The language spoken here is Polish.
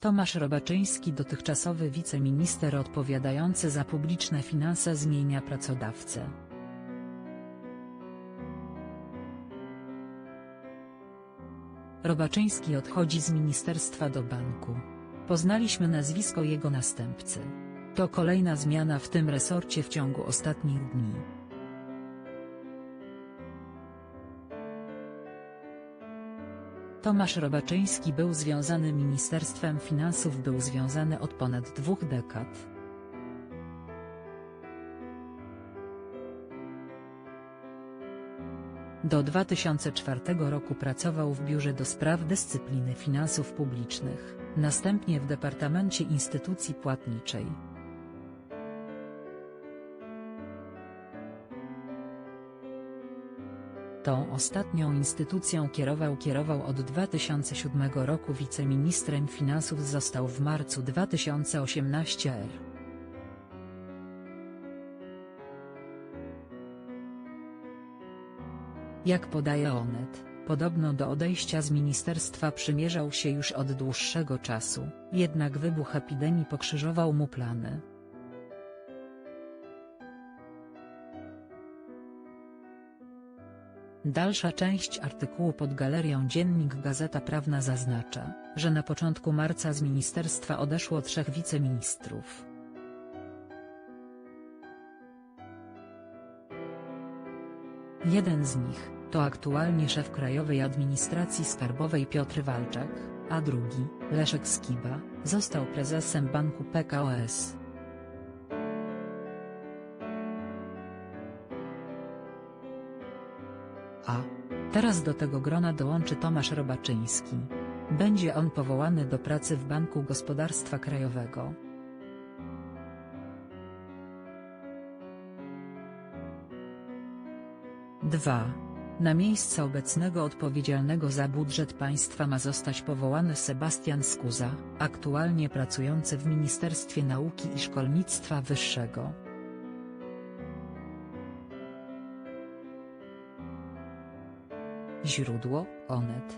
Tomasz Robaczyński dotychczasowy wiceminister odpowiadający za publiczne finanse zmienia pracodawcę. Robaczyński odchodzi z ministerstwa do banku. Poznaliśmy nazwisko jego następcy. To kolejna zmiana w tym resorcie w ciągu ostatnich dni. Tomasz Robaczyński był związany Ministerstwem Finansów był związany od ponad dwóch dekad. Do 2004 roku pracował w Biurze do Spraw Dyscypliny Finansów Publicznych, następnie w Departamencie Instytucji Płatniczej. Tą ostatnią instytucją kierował kierował od 2007 roku wiceministrem finansów został w marcu 2018 r. Jak podaje Onet, podobno do odejścia z ministerstwa przymierzał się już od dłuższego czasu, jednak wybuch epidemii pokrzyżował mu plany. Dalsza część artykułu pod galerią Dziennik Gazeta Prawna zaznacza, że na początku marca z ministerstwa odeszło trzech wiceministrów. Jeden z nich, to aktualnie szef Krajowej Administracji Skarbowej Piotr Walczak, a drugi, Leszek Skiba, został prezesem Banku PKOS. A teraz do tego grona dołączy Tomasz Robaczyński. Będzie on powołany do pracy w Banku Gospodarstwa Krajowego. Dwa. Na miejsce obecnego odpowiedzialnego za budżet państwa ma zostać powołany Sebastian Skuza, aktualnie pracujący w Ministerstwie Nauki i Szkolnictwa Wyższego. Źródło: Onet.